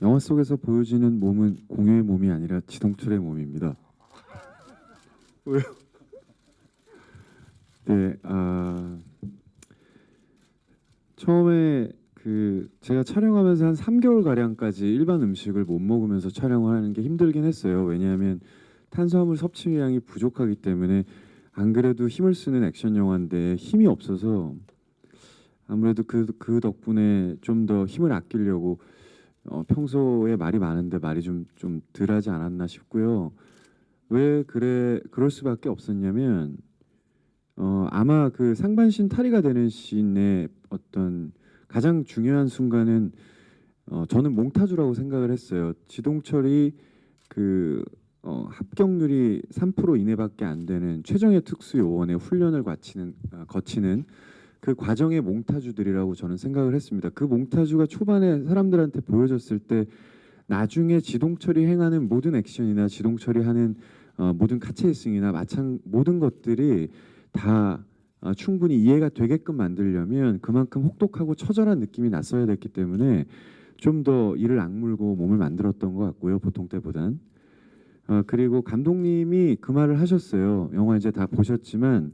영화 속에서 보여지는 몸은 공유의 몸이 아니라 지동철의 몸입니다. 왜요? 네, 아 처음에 그 제가 촬영하면서 한 3개월 가량까지 일반 음식을 못 먹으면서 촬영을 하는 게 힘들긴 했어요. 왜냐하면 탄수화물 섭취량이 부족하기 때문에 안 그래도 힘을 쓰는 액션 영화인데 힘이 없어서 아무래도 그, 그 덕분에 좀 더 힘을 아끼려고 어, 평소에 말이 많은데 말이 좀 좀 덜하지 않았나 싶고요. 왜 그래 그럴 수밖에 없었냐면 어, 아마 그 상반신 탈의가 되는 씬의 어떤 가장 중요한 순간은 어, 저는 몽타주라고 생각을 했어요. 지동철이 그 어, 합격률이 3% 이내밖에 안 되는 최정예 특수 요원의 훈련을 거치는 아, 거치는 그 과정의 몽타주들이라고 저는 생각을 했습니다. 그 몽타주가 초반에 사람들한테 보여졌을 때 나중에 지동철이 행하는 모든 액션이나 지동철이 하는 어, 모든 카체이싱이나 마찬 모든 것들이 다 어, 충분히 이해가 되게끔 만들려면 그만큼 혹독하고 처절한 느낌이 났어야 됐기 때문에 좀 더 이를 악물고 몸을 만들었던 것 같고요 보통 때보단. 어, 그리고 감독님이 그 말을 하셨어요. 영화 이제 다 보셨지만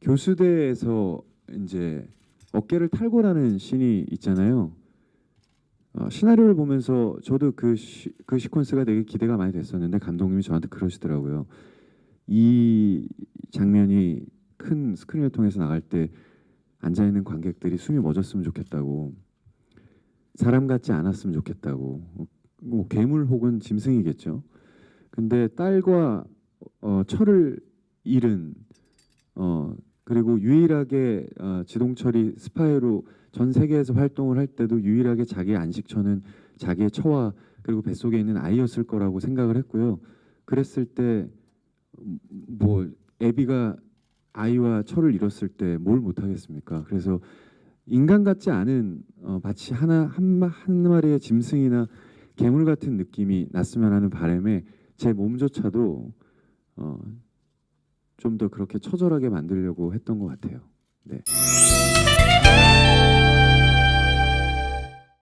교수대에서 이제 어깨를 탈골하는 씬이 있잖아요 어, 시나리오를 보면서 저도 그, 시, 그 시퀀스가 되게 기대가 많이 됐었는데 감독님이 저한테 그러시더라고요 이 장면이 큰 스크린을 통해서 나갈 때 앉아 있는 관객들이 숨이 멎었으면 좋겠다고 사람 같지 않았으면 좋겠다고 뭐 괴물 혹은 짐승이겠죠. 근데 딸과 어, 철을 잃은 어 그리고 유일하게 어, 지동철이 스파이로 전 세계에서 활동을 할 때도 유일하게 자기의 안식처는 자기의 처와 그리고 뱃속에 있는 아이였을 거라고 생각을 했고요. 그랬을 때 뭐 애비가 아이와 철을 잃었을 때 뭘 못하겠습니까? 그래서 인간 같지 않은 어, 마치 하나 한, 마- 한 마리의 짐승이나 괴물 같은 느낌이 났으면 하는 바람에 제 몸조차도 어, 좀 더 그렇게 처절하게 만들려고 했던 것 같아요. 네.